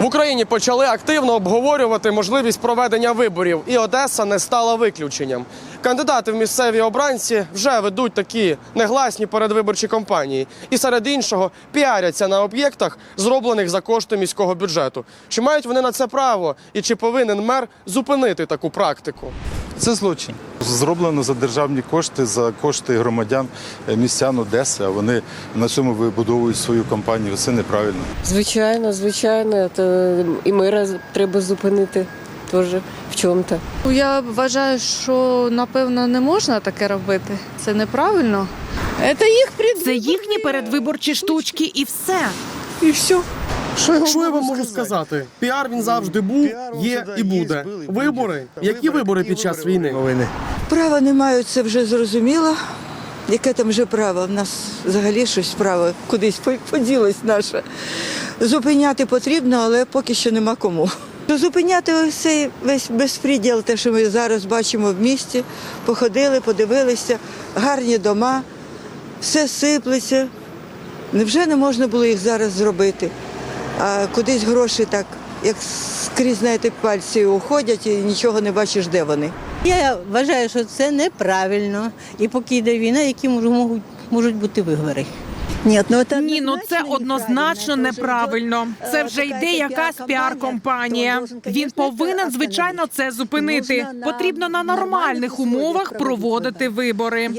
В Україні почали активно обговорювати можливість проведення виборів, і Одеса не стала виключенням. Кандидати в місцеві обранці вже ведуть такі негласні передвиборчі кампанії, і серед іншого піаряться на об'єктах, зроблених за кошти міського бюджету. Чи мають вони на це право, і чи повинен мер зупинити таку практику? Це злочин. Зроблено за державні кошти, за кошти громадян, е, містян Одеси, а вони на цьому вибудовують свою кампанію. Це неправильно. Звичайно, звичайно, то і мира треба зупинити теж в чому-то. Я вважаю, що напевно не можна таке робити. Це неправильно. Це їх Це їхні передвиборчі штучки, і все. і все. Що я вам можу сказати? Піар він завжди був, є і буде. Вибори. Які вибори під час війни? Права не мають, це вже зрозуміло. Яке там вже право? В нас взагалі щось право кудись по- поділось наше. Зупиняти потрібно, але поки що нема кому. Зупиняти цей весь безпреділ, те, що ми зараз бачимо в місті, походили, подивилися, гарні дома, все сиплеться. Невже не можна було їх зараз зробити? А кудись гроші так, як скрізь, знаєте, пальці уходять і нічого не бачиш, де вони. Я вважаю, що це неправильно. І поки йде війна, які можуть, можуть, можуть бути вибори. Ні, ну, це Ні, ну це однозначно неправильно. неправильно. Це вже йде якась піар-компанія. Він повинен, звичайно, це зупинити. Потрібно на нормальних умовах проводити вибори.